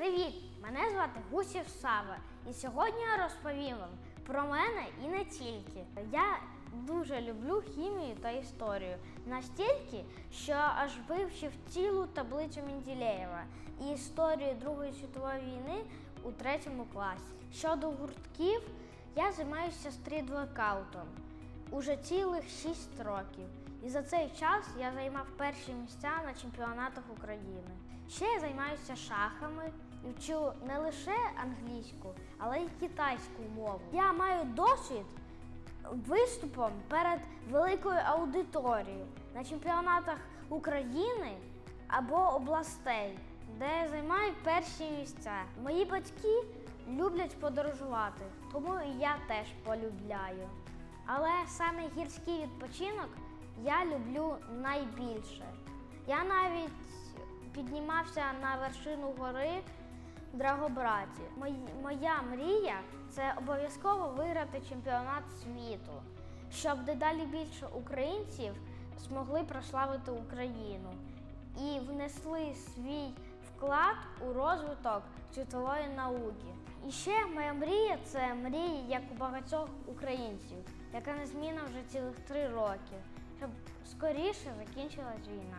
Привіт! Мене звати Гусів Сава, і сьогодні я розповім вам про мене і не тільки. Я дуже люблю хімію та історію настільки, що аж вивчив цілу таблицю Менделєєва і історію Другої світової війни у третьому класі. Щодо гуртків, я займаюся стрітворкаутом уже цілих 6 років. І за цей час я займав перші місця на чемпіонатах України. Ще я займаюся шахами вчу не лише англійську, але й китайську мову. Я маю досвід виступом перед великою аудиторією на чемпіонатах України або областей, де я займаю перші місця. Мої батьки люблять подорожувати, тому і я теж полюбляю. Але саме гірський відпочинок я люблю найбільше. Я навіть піднімався на вершину гори Драгобраті. Моя мрія це обов'язково виграти чемпіонат світу, щоб дедалі більше українців змогли прославити Україну і внесли свій вклад у розвиток світової науки. І ще моя мрія це мрія, як у багатьох українців, яка незмінна вже цілих три роки, щоб скоріше закінчилась війна.